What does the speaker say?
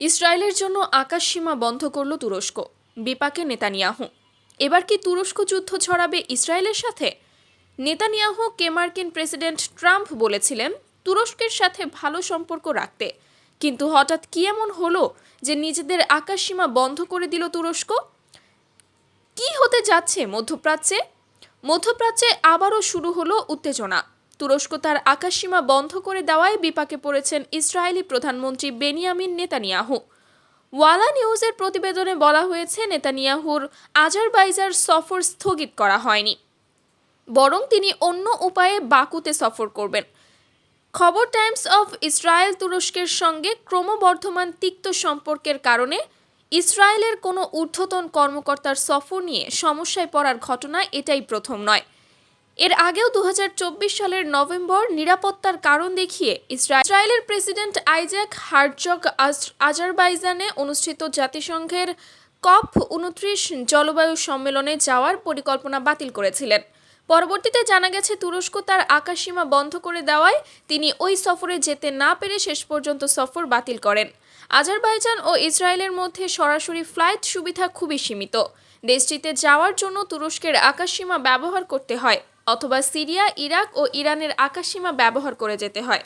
ইসরায়েলের জন্য আকাশসীমা বন্ধ করল তুরস্ক। বিপাকে নেতানিয়াহু। এবার কি তুরস্ক যুদ্ধ ছড়াবে ইসরায়েলের সাথে? নেতানিয়াহু কে মার্কিন প্রেসিডেন্ট ট্রাম্প বলেছিলেন, তুরস্কের সাথে ভালো সম্পর্ক রাখতে। কিন্তু হঠাৎ কি এমন হলো যে নিজেদের আকাশসীমা বন্ধ করে দিল তুরস্ক? কি হতে যাচ্ছে মধ্যপ্রাচ্যে? মধ্যপ্রাচ্যে আবারও শুরু হলো উত্তেজনা। তুরস্ক তার আকাশসীমা বন্ধ করে দেওয়ায় বিপাকে পড়েছেন ইসরায়েলি প্রধানমন্ত্রী বেনিয়ামিন নেতানিয়াহু। ওয়ালা নিউজের প্রতিবেদনে বলা হয়েছে, নেতানিয়াহুর আজারবাইজার সফর স্থগিত করা হয়নি, বরং তিনি অন্য উপায়ে বাকুতে সফর করবেন। খবর টাইমস অফ ইসরায়েল তুরস্কের সঙ্গে ক্রমবর্ধমান তিক্ত সম্পর্কের কারণে ইসরায়েলের কোনো ঊর্ধ্বতন কর্মকর্তার সফর নিয়ে সমস্যায় পড়ার ঘটনা এটাই প্রথম নয়। এর আগেও দু হাজার চব্বিশ সালের নভেম্বর নিরাপত্তার কারণ দেখিয়ে ইসরা- ইসরায়েলের প্রেসিডেন্ট আইজ্যাক হার্জগ আজ- আজারবাইজানে অনুষ্ঠিত জাতিসংঘের কপ উনত্রিশ জলবায়ু সম্মেলনে যাওয়ার পরিকল্পনা বাতিল করেছিলেন। পরবর্তীতে জানা গেছে, তুরস্ক তার আকাশসীমা বন্ধ করে দেওয়ায় তিনি ওই সফরে যেতে না পেরে শেষ পর্যন্ত সফর বাতিল করেন। আজারবাইজান ও ইসরায়েলের মধ্যে সরাসরি ফ্লাইট সুবিধা খুবই সীমিত। দেশটিতে যাওয়ার জন্য তুরস্কের আকাশসীমা ব্যবহার করতে হয়। অথবা সিরিয়া ইরাক ও ইরানের আকাশসীমা ব্যবহার করে যেতে হয়।